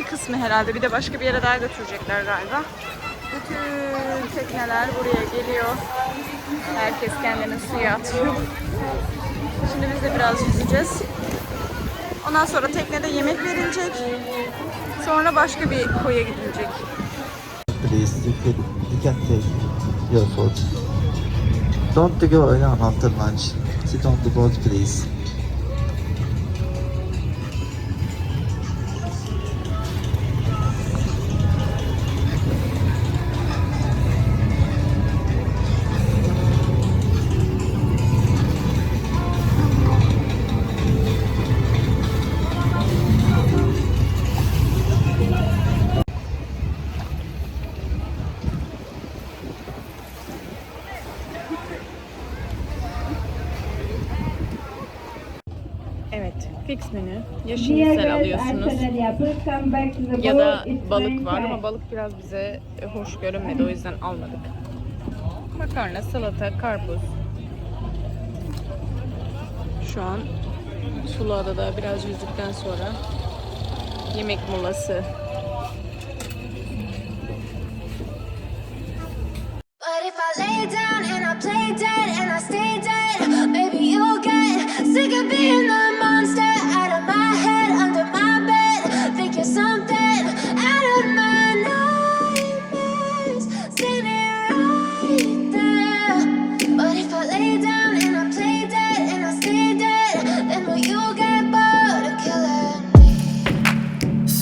bir kısmı herhalde. Bir de başka bir yere daha götürecekler galiba. Bütün tekneler buraya geliyor. Herkes kendini suya atıyor. Şimdi biz de biraz yüzeceğiz. Ondan sonra teknede yemek verilecek. Sonra başka bir koya gidilecek. please. You can take your food. Don't go around after lunch. Sit on the boat, please. Evet, fix menü. Ya şinisel alıyorsunuz ya da balık var ama balık biraz bize hoş görünmedi o yüzden almadık. Makarna, salata, karpuz. Şu an Suluada'da biraz yüzdükten sonra yemek molası.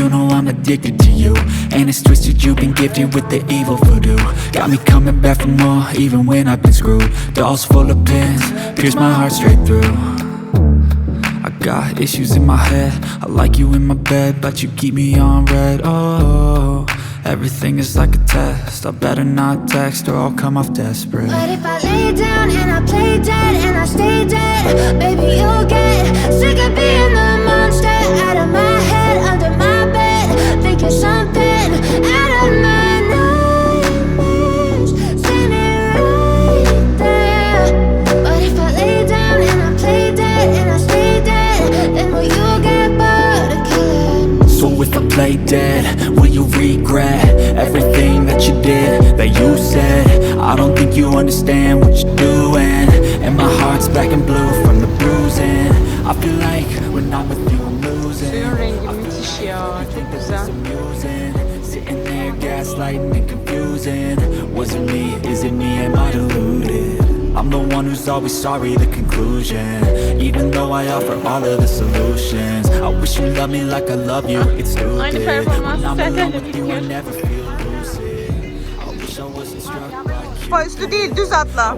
You know I'm addicted to you. And it's twisted, you've been gifted with the evil voodoo. Got me coming back for more, even when I've been screwed. Dolls full of pins, pierce my heart straight through. I got issues in my head. I like you in my bed, but you keep me on red. Oh, everything is like a test. I better not text or I'll come off desperate. But if I lay down that you said? I don't think you understand what you're doing. And my heart's black and blue from the bruising. I feel like when I'm with you, I'm losing. Suyun rengi I feel müthiş ya, çok güzel. Sitting there gaslighting and confusing. Was it me? Is it me? Am I deluded? I'm the one who's always sorry, the conclusion. Even though I offer all of the solutions. I wish you loved me like I love you. It's stupid. When I'm alone with you, I never by Fa üstü değil, düz atla.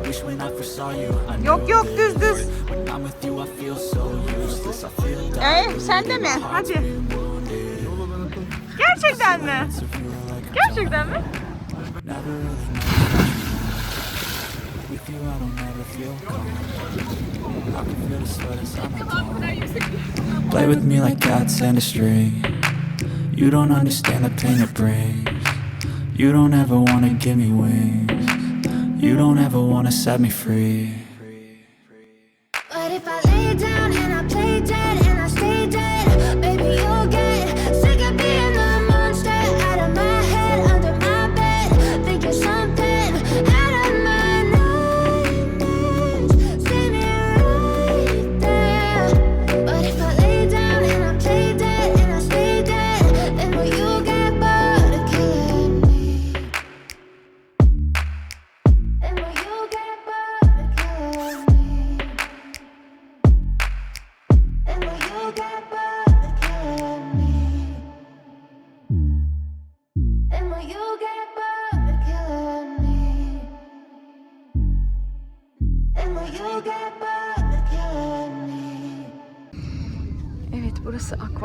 Yok yok, düz düz. Ee, sen de mi? Hadi. Gerçekten mi? Gerçekten mi? Play with me like cats and a string. You don't understand the pain it brings. You don't ever wanna give me wings. You don't ever wanna set me free.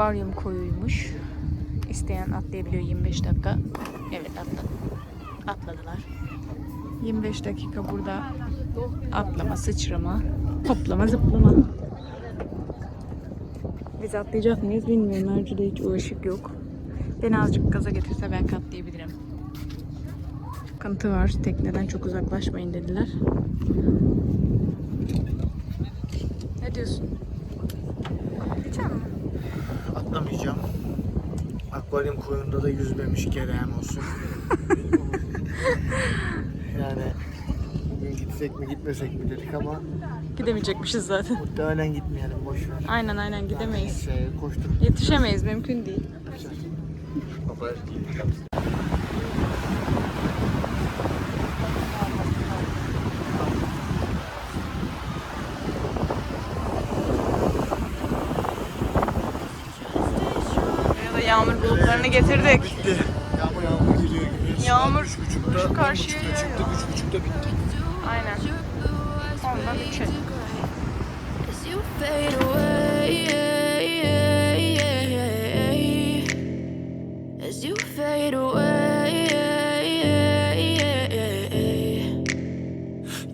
Akvaryum koyuymuş. İsteyen atlayabiliyor 25 dakika. Evet atladı. Atladılar. 25 dakika burada atlama, sıçrama, hoplama, zıplama. Biz atlayacak mıyız bilmiyorum. Ercü'de hiç o yok. Beni azıcık gaza getirse belki atlayabilirim. Sıkıntı var. Tekneden çok uzaklaşmayın dediler. Ne diyorsun? Atlayacak mısın? Atlamayacağım. Akvaryum koyunda da yüzmemiş kerem olsun. yani bugün gitsek mi gitmesek mi dedik ama Gidemeyecekmişiz zaten. muhtemelen gitmeyelim boş ver. Aynen aynen gidemeyiz. Şey, koşturup Yetişemeyiz mümkün değil. yapacağız. Bulutlarını getirdik. Bitti. Yağmur yağmur geliyor gibi. Yağmur şu karşıya yağıyor. çıktık, üç buçukta bitti. Aynen. Ondan üçe.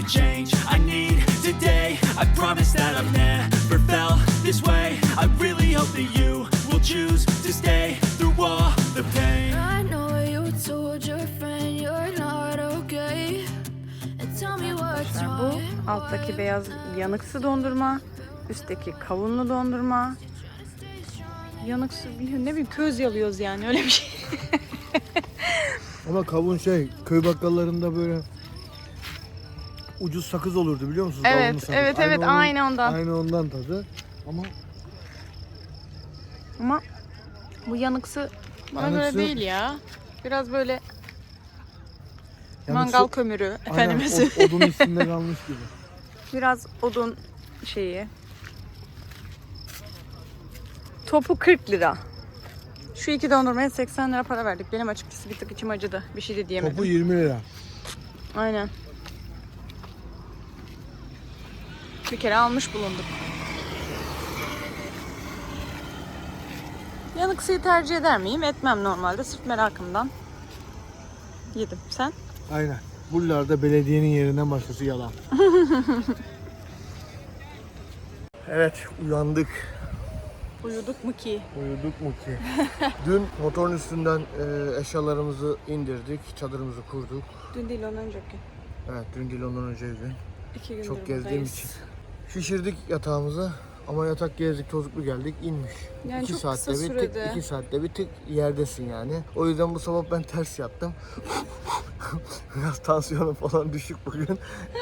the change I need today I promise that I've never felt this way I really hope that you will choose to stay through all the pain I know you told your friend you're not okay. And tell me what's Bu wrong. alttaki beyaz yanıksı dondurma. Üstteki kavunlu dondurma. Yanıksı ne bileyim köz yalıyoruz yani öyle bir şey. Ama kavun şey köy bakkallarında böyle ucuz sakız olurdu biliyor musunuz? Evet, sakız. evet, evet, onun- aynı ondan. Aynı ondan tadı. Ama Ama bu yanıksı bana göre Yanıksı- değil ya. Biraz böyle yani mangal kömürü Aynen, o- söyleyeyim. odun üstünde kalmış gibi. Biraz odun şeyi. Topu 40 lira. Şu iki dondurmaya 80 lira para verdik. Benim açıkçası bir tık içim acıdı. Bir şey de diyemedim. Topu 20 lira. Aynen. Bir kere almış bulunduk. Yanıksıyı tercih eder miyim? Etmem normalde. Sırf merakımdan. Yedim. Sen? Aynen. Buralarda belediyenin yerinden başkası yalan. evet uyandık. Uyuduk mu ki? Uyuduk mu ki? Dün motorun üstünden e, eşyalarımızı indirdik, çadırımızı kurduk. Dün değil ondan önceki. Evet dün değil ondan önceydi. İki gündür Çok gezdiğim buradayız. için. Şişirdik yatağımızı ama yatak gezdik tozluklu geldik inmiş. Yani iki çok saatte kısa bir tık, sürede. iki saatte bir tık yerdesin yani. O yüzden bu sabah ben ters yattım. Biraz tansiyonum falan düşük bugün.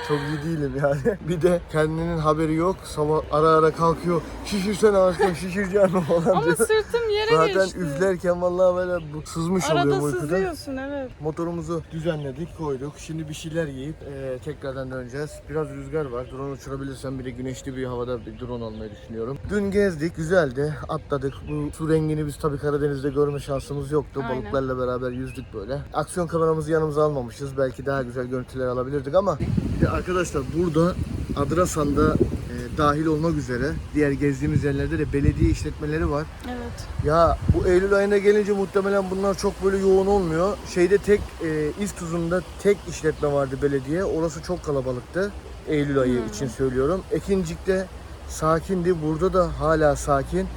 Çok iyi değilim yani. Bir de kendinin haberi yok. Sabah ara ara kalkıyor. Şişirsene aşkım şişireceğim falan Ama diyor. sırtım yere Zaten geçti. üflerken vallahi böyle bu- sızmış Arada oluyorum uykuda. sızlıyorsun evet. Motorumuzu düzenledik, koyduk. Şimdi bir şeyler yiyip eee, tekrardan döneceğiz. Biraz rüzgar var. Drone uçurabilirsem bir de güneşli bir havada bir drone almayı düşünüyorum. Dün gezdik, güzeldi. Atladık. Bu su rengini biz tabii Karadeniz'de görme şansımız yoktu. Aynen. Balıklarla beraber yüzdük böyle. Aksiyon kameramızı yanımıza almamışız. Belki daha güzel görüntüler alabilirdik ama de arkadaşlar burada Adrasan'da eee, dahil olmak üzere diğer gezdiğimiz yerlerde de belediye işletmeleri var. Evet. Ya bu Eylül ayına gelince muhtemelen bunlar çok böyle yoğun olmuyor. Şeyde tek e, İztuz'unda tek işletme vardı belediye. Orası çok kalabalıktı. Eylül ayı için söylüyorum. Ekincik'te sakindi. Burada da hala sakin.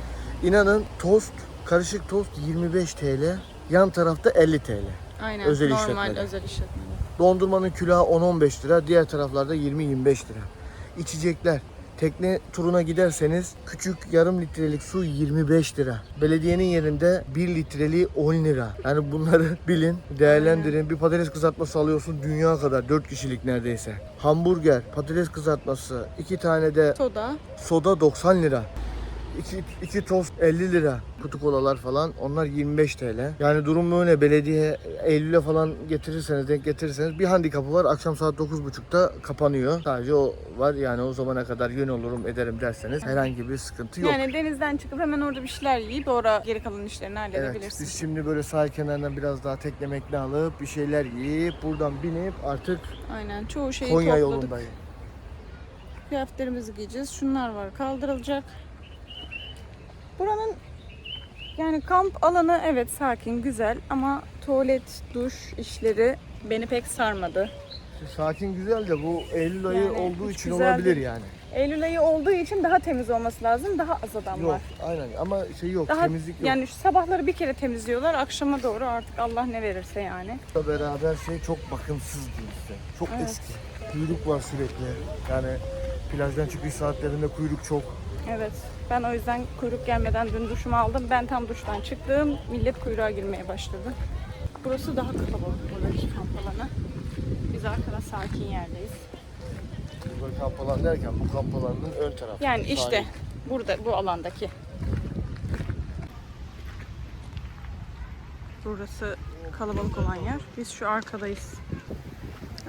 İnanın tost, karışık tost 25 TL. Yan tarafta 50 TL. Aynen. Özel Normal işletmede. özel işletmede. Dondurmanın külahı 10-15 lira. Diğer taraflarda 20-25 lira. İçecekler Tekne turuna giderseniz küçük yarım litrelik su 25 lira. Belediyenin yerinde 1 litreliği 10 lira. Yani bunları bilin, değerlendirin. Bir patates kızartması alıyorsun dünya kadar 4 kişilik neredeyse. Hamburger, patates kızartması, iki tane de Soda. soda 90 lira. İki, iki tost 50 lira. Kutu kolalar falan onlar 25 TL. Yani durum böyle belediye Eylül'e falan getirirseniz denk getirirseniz bir handikapı var. Akşam saat 9.30'da kapanıyor. Sadece o var yani o zamana kadar yön olurum ederim derseniz herhangi bir sıkıntı yok. Yani denizden çıkıp hemen orada bir şeyler yiyip orada geri kalan işlerini Evet, halledebilirsin. biz şimdi böyle sahil kenarından biraz daha tekne mekne alıp bir şeyler yiyip buradan binip artık Aynen çoğu şeyi Konya topladık. yolundayım. Kıyafetlerimizi giyeceğiz. Şunlar var kaldırılacak. Buranın yani kamp alanı evet sakin güzel ama tuvalet, duş işleri beni pek sarmadı. Sakin güzel de bu Eylül ayı Yani olduğu hiç için güzel olabilir değil. yani. Eylül ayı olduğu için daha temiz olması lazım. Daha az adam Yok var. aynen ama şey yok Daha temizlik yok. yani şu sabahları bir kere temizliyorlar. Akşama doğru artık Allah ne verirse yani. Bununla beraber şey çok bakımsız size. Çok Evet. eski. Kuyruk var sürekli. Yani plajdan çıkış saatlerinde kuyruk çok. Evet. Ben o yüzden kuyruk gelmeden dün duşumu aldım. Ben tam duştan çıktım. Millet kuyruğa girmeye başladı. Burası daha kalabalık buradaki kamp alanı. Biz arkada sakin yerdeyiz. Böyle kamp alanı derken bu kamp alanının ön tarafı. Yani işte Sahil. burada bu alandaki. Burası kalabalık olan yer. Biz şu arkadayız.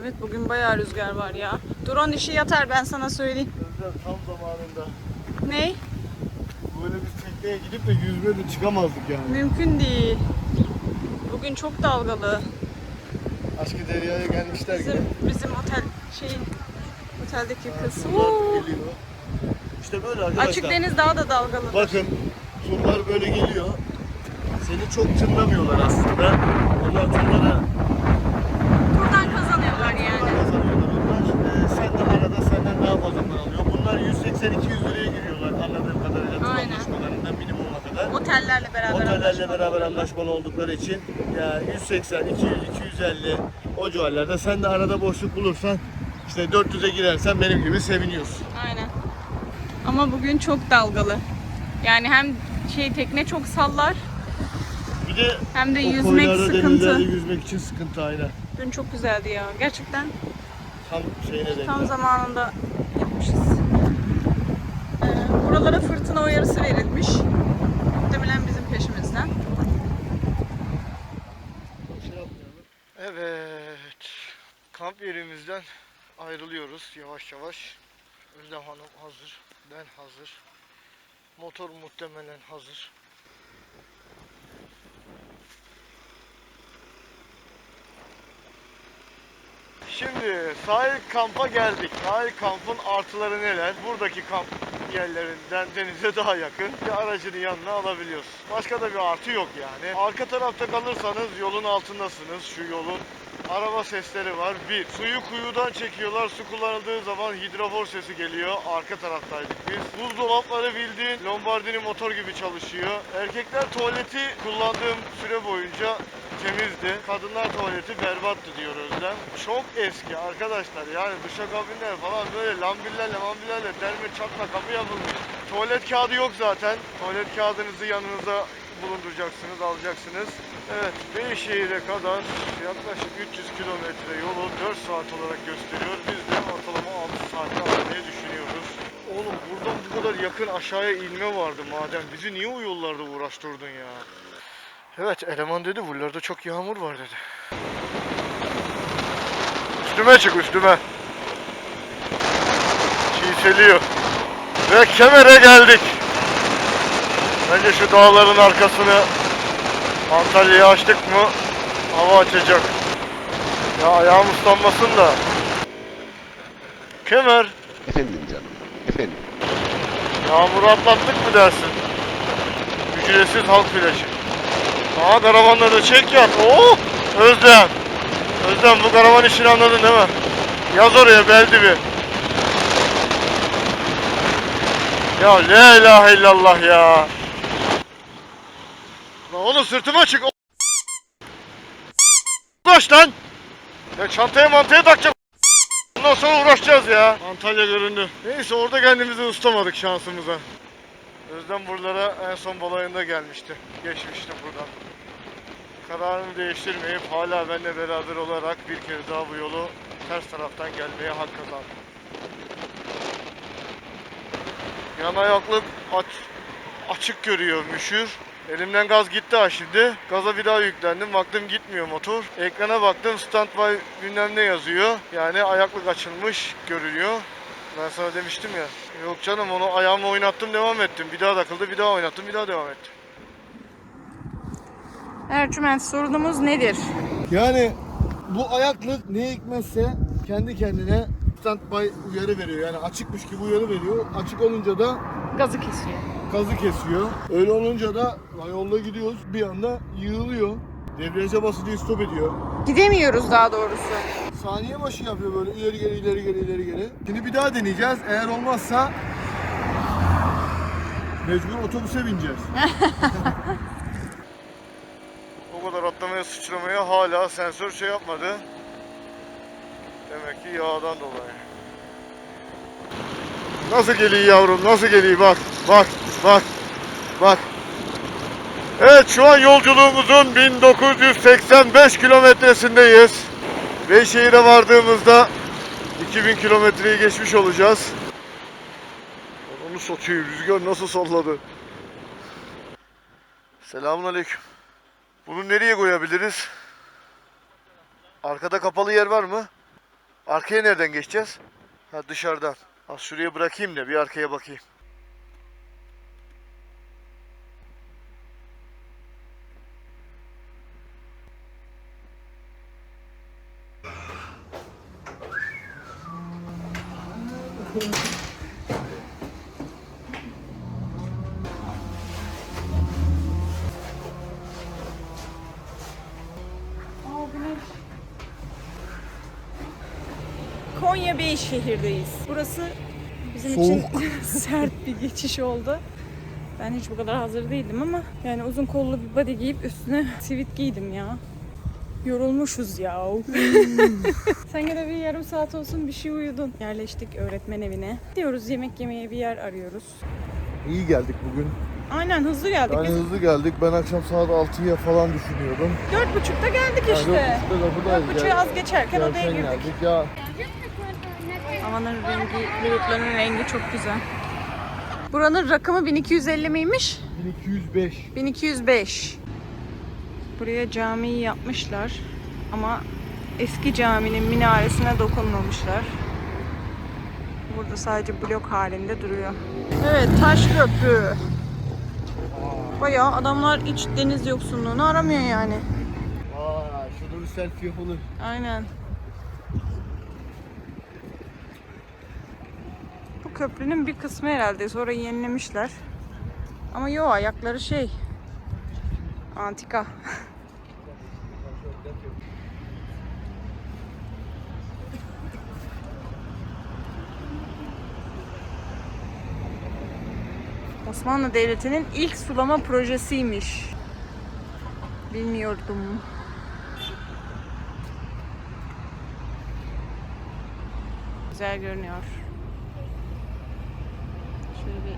Evet bugün bayağı rüzgar var ya. Drone işi yatar ben sana söyleyeyim. Özlem tam zamanında. Ney? Tekneye gidip de yüzme de çıkamazdık yani. Mümkün değil. Bugün çok dalgalı. Aşkı Derya'ya gelmişler gibi. Bizim bizim otel şeyin oteldeki kız. Oo. geliyor. İşte böyle arkadaşlar. Açık deniz daha da dalgalı. Bakın turlar böyle geliyor. Seni çok tınlamıyorlar aslında. Onlar turlara Buradan kazanıyorlar yani. kazanıyorlar onlar. Ee, sen de arada senden daha fazladan alıyor. Bunlar 180-200 liraya giriyorlar anladığım kadarıyla tur Aynen. anlaşmalarından minimuma kadar. Otellerle beraber Otellerle anlaşmalı beraber anlaşmalı oldukları için yani 180, 200, 250 o civarlarda. Sen de arada boşluk bulursan işte 400'e girersen benim gibi seviniyorsun. Aynen. Ama bugün çok dalgalı. Yani hem şey tekne çok sallar Bir de hem de o yüzmek koylarda sıkıntı. denizlerde yüzmek için sıkıntı aynen. Dün çok güzeldi ya. Gerçekten Tam şeyine denk. tam zamanında. Buralara fırtına uyarısı verilmiş. Muhtemelen bizim peşimizden. Evet. Kamp yerimizden ayrılıyoruz yavaş yavaş. Özlem Hanım hazır. Ben hazır. Motor muhtemelen hazır. Şimdi sahil kampa geldik. Sahil kampın artıları neler? Buradaki kamp yerlerinden denize daha yakın. Bir aracını yanına alabiliyorsun. Başka da bir artı yok yani. Arka tarafta kalırsanız yolun altındasınız. Şu yolun araba sesleri var. Bir, suyu kuyudan çekiyorlar. Su kullanıldığı zaman hidrofor sesi geliyor. Arka taraftaydık biz. Buzdolapları bildiğin Lombardini motor gibi çalışıyor. Erkekler tuvaleti kullandığım süre boyunca temizdi. Kadınlar tuvaleti berbattı diyor Özlem. Çok eski arkadaşlar yani duşakabinler falan böyle lambillerle mambillerle derme çatma kapı yapılmış. Tuvalet kağıdı yok zaten. Tuvalet kağıdınızı yanınıza bulunduracaksınız, alacaksınız. Evet, Beyşehir'e kadar yaklaşık 300 kilometre yolu 4 saat olarak gösteriyor. Biz de ortalama 6 saatte almayı düşünüyoruz. Oğlum buradan bu kadar yakın aşağıya inme vardı madem. Bizi niye o yollarda uğraştırdın ya? Evet, eleman dedi buralarda çok yağmur var dedi. Üstüme çık üstüme. Çiğseliyor. Ve Kemer'e geldik. Bence şu dağların arkasını Antalya'ya açtık mı hava açacak. Ya ayağım ıslanmasın da. Kemer. Efendim canım. Efendim. Yağmuru atlattık mı dersin? Ücretsiz halk plajı. Aa karavanla da çek yat. Oo! Özlem. Özlem bu karavan işini anladın değil mi? Yaz oraya beldibi. Ya la ilahe illallah ya. Lan oğlum sırtıma çık. Koş lan. Ya çantaya mantaya takacak. Bundan sonra uğraşacağız ya. Antalya göründü. Neyse orada kendimizi ıslamadık şansımıza. Özlem buralara en son balayında gelmişti. Geçmişti buradan. Kararını değiştirmeyip hala benimle beraber olarak bir kere daha bu yolu ters taraftan gelmeye hak kazandı. Yan ayaklık aç, açık görüyor müşür. Elimden gaz gitti ha şimdi. Gaza bir daha yüklendim. Baktım gitmiyor motor. Ekrana baktım standby bilmem ne yazıyor. Yani ayaklık açılmış görünüyor. Ben sana demiştim ya. Yok canım onu ayağımla oynattım devam ettim. Bir daha takıldı bir daha oynattım bir daha devam ettim. Ercüment sorunumuz nedir? Yani bu ayaklık ne hikmetse kendi kendine standby uyarı veriyor. Yani açıkmış gibi uyarı veriyor. Açık olunca da Gazı kesiyor. gazı kesiyor. Öyle olunca da yolda gidiyoruz bir anda yığılıyor. Debriyaja basınca stop ediyor. Gidemiyoruz daha doğrusu. Saniye başı yapıyor böyle ileri geri ileri geri ileri geri. Şimdi bir daha deneyeceğiz. Eğer olmazsa mecbur otobüse bineceğiz. kadar atlamaya sıçramaya hala sensör şey yapmadı. Demek ki yağdan dolayı. Nasıl geliyor yavrum? Nasıl geliyor? Bak, bak, bak, bak. Evet şu an yolculuğumuzun 1985 kilometresindeyiz. Beyşehir'e vardığımızda 2000 kilometreyi geçmiş olacağız. Onu satayım. Rüzgar nasıl salladı. Selamünaleyküm. Bunu nereye koyabiliriz? Arkada kapalı yer var mı? Arkaya nereden geçeceğiz? Ha dışarıdan. Ha, şuraya bırakayım da bir arkaya bakayım. Konya Beyşehir'deyiz. Burası bizim için sert bir geçiş oldu. Ben hiç bu kadar hazır değildim ama yani uzun kollu bir body giyip üstüne sivit giydim ya. Yorulmuşuz ya. Sen gene bir yarım saat olsun bir şey uyudun. Yerleştik öğretmen evine. Diyoruz yemek yemeye bir yer arıyoruz. İyi geldik bugün. Aynen hızlı geldik. Yani Biz hızlı geldik. Ben akşam saat 6'ya falan düşünüyordum. dört buçukta geldik Yani işte. dört buçukta kapıdayız Dört buçuğu ya. az geçerken odaya Erken girdik. geldik. Ya Havanın rengi, bulutların rengi çok güzel. Buranın rakımı 1250 miymiş? 1205. 1205. Buraya camiyi yapmışlar ama eski caminin minaresine dokunmamışlar. Burada sadece blok halinde duruyor. Evet, taş köprü. Bayağı adamlar iç deniz yoksunluğunu aramıyor yani. Aa, şurada bir selfie yapılır. Aynen. Köprünün bir kısmı herhalde. Sonra yenilemişler. Ama yo ayakları şey. Antika. Osmanlı Devleti'nin ilk sulama projesiymiş. Bilmiyordum. Güzel görünüyor. Şöyle bir...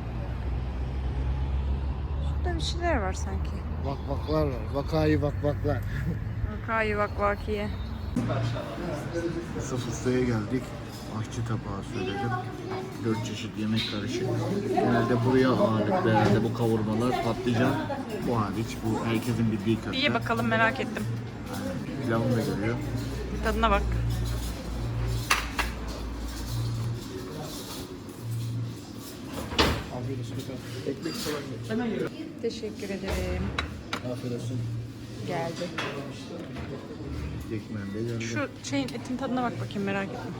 Şurada bir şeyler var sanki. Bak baklar var. Vakayı bak baklar. Vakayı vak vakiye. Yusuf Usta'ya geldik. Aşçı tabağı söyledim. Dört çeşit yemek karışık. Genelde buraya ağırlıklı herhalde bu kavurmalar, patlıcan. Bu hariç bu herkesin bildiği köfte. Ye bakalım merak ettim. Pilavını da görüyor. Tadına bak. Teşekkür ederim. Afiyet olsun. Geldi. Şu şeyin etin tadına bak bakayım merak ettim.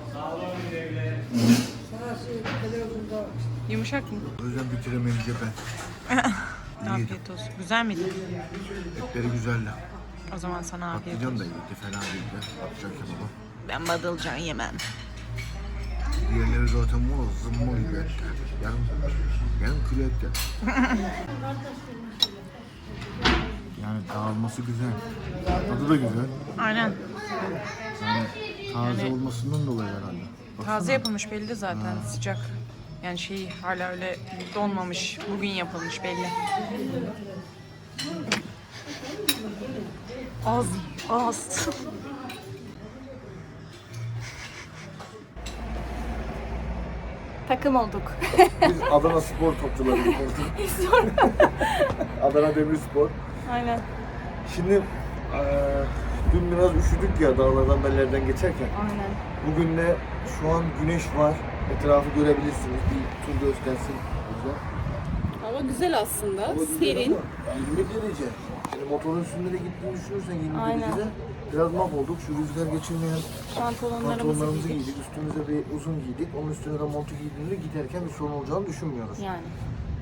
Yumuşak mı? O yüzden bitiremeyince ben. Afiyet olsun. Güzel miydi? Etleri güzeldi. O zaman sana afiyet Patlıcan olsun. da iyiydi. Fena değildi. Patlıcan kebabı. Ben badılcan yemem. Diğerleri zaten mor, zımmo gibi etler. Yarım, yarım kilo etler. yani dağılması güzel. Tadı da güzel. Aynen. Yani taze olmasından dolayı herhalde. Taze yapılmış belli zaten sıcak. Yani şey hala öyle donmamış. Bugün yapılmış belli. Az, az. Takım olduk. Biz Adana Spor topçularıyız. Adana Demirspor. Aynen. Şimdi eee, dün biraz üşüdük ya dağlardan bellerden geçerken. Aynen. Bugün de şu an güneş var. Etrafı görebilirsiniz. Bir tur göstersin. Güzel. Güzel aslında. Ama 20 derece. Yani motorun üstünde de gittiğini düşünürsen 20 Aynen. derecede biraz mahvolduk. Şu rüzgar geçirmeyen Pantolonlarımızı giydik. giydik. Üstümüze bir uzun giydik. Onun üstüne de montu giydiğinde giderken bir sorun olacağını düşünmüyoruz. Yani.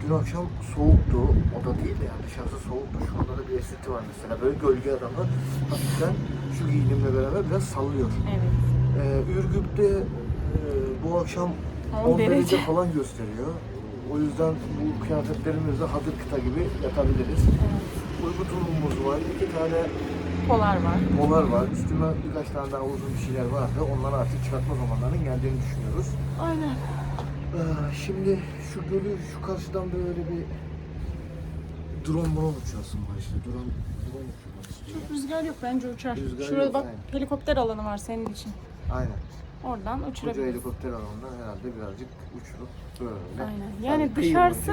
Dün akşam soğuktu. O da değil de yani dışarısı soğuktu. Şu anda da bir esinti var mesela. Böyle gölge adamlar hafiften şu giyinimle beraber biraz sallıyor. Evet. Ee, Ürgüp'te e, bu akşam 10 10 derece derece. falan gösteriyor. O yüzden bu kıyafetlerimizle hazır kıta gibi yatabiliriz. Uyku tulumumuz var. iki tane Polar var. polar var. Üstüme birkaç tane daha uzun bir şeyler vardı. Onları artık çıkartma zamanlarının geldiğini düşünüyoruz. Aynen. Ee, şimdi şu gölü şu karşıdan böyle bir drone drone uçuyorsun var işte. Drone, drone uçuyorsun. Rüzgar yok bence uçar. Rüzgar Şurada yok, bak aynen. helikopter alanı var senin için. Aynen. Oradan Koca uçurabiliriz. helikopter alanından herhalde birazcık uçurup böyle. Aynen. Yani Hani dışarısı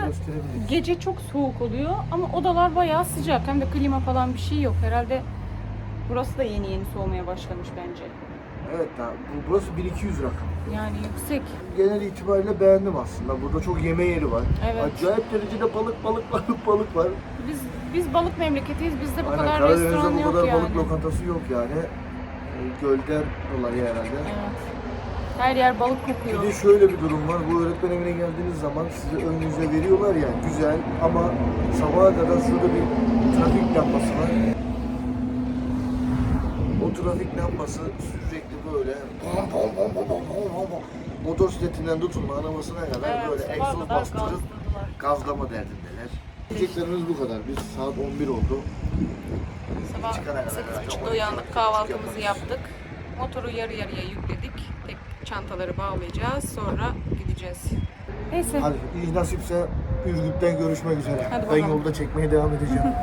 gece çok soğuk oluyor ama odalar bayağı sıcak. Hem de klima falan bir şey yok. Herhalde burası da yeni yeni soğumaya başlamış bence. Evet, daha, bu, burası 1200 rakam. Yani yüksek. Genel itibariyle beğendim aslında. Burada çok yeme yeri var. Evet. Acayip derecede balık balık balık balık var. Biz biz balık memleketiyiz. Bizde bu Aynen, kadar Karadeniz'de restoran bu yok kadar yani. balık lokantası yok yani. Ee, Gölden dolayı herhalde. Evet. Her yer balık kokuyor. Bir de şöyle bir durum var. Bu öğretmen evine geldiğiniz zaman size önünüze veriyorlar ya güzel ama sabaha kadar şurada bir trafik lambası var. O trafik lambası sürekli böyle motosikletinden tutun arabasına kadar evet, böyle egzoz bastırıp gazlama derdindeler. Yiyeceklerimiz bu kadar. Biz saat 11 oldu. Sabah 8.30'da uyandık, kahvaltımızı yaptık. Motoru yarı yarıya yükledik. Çantaları bağlayacağız, sonra gideceğiz. Neyse, Hadi iyi nasipse Ürgüp'ten görüşmek üzere. Hadi ben bakalım. yolda çekmeye devam edeceğim.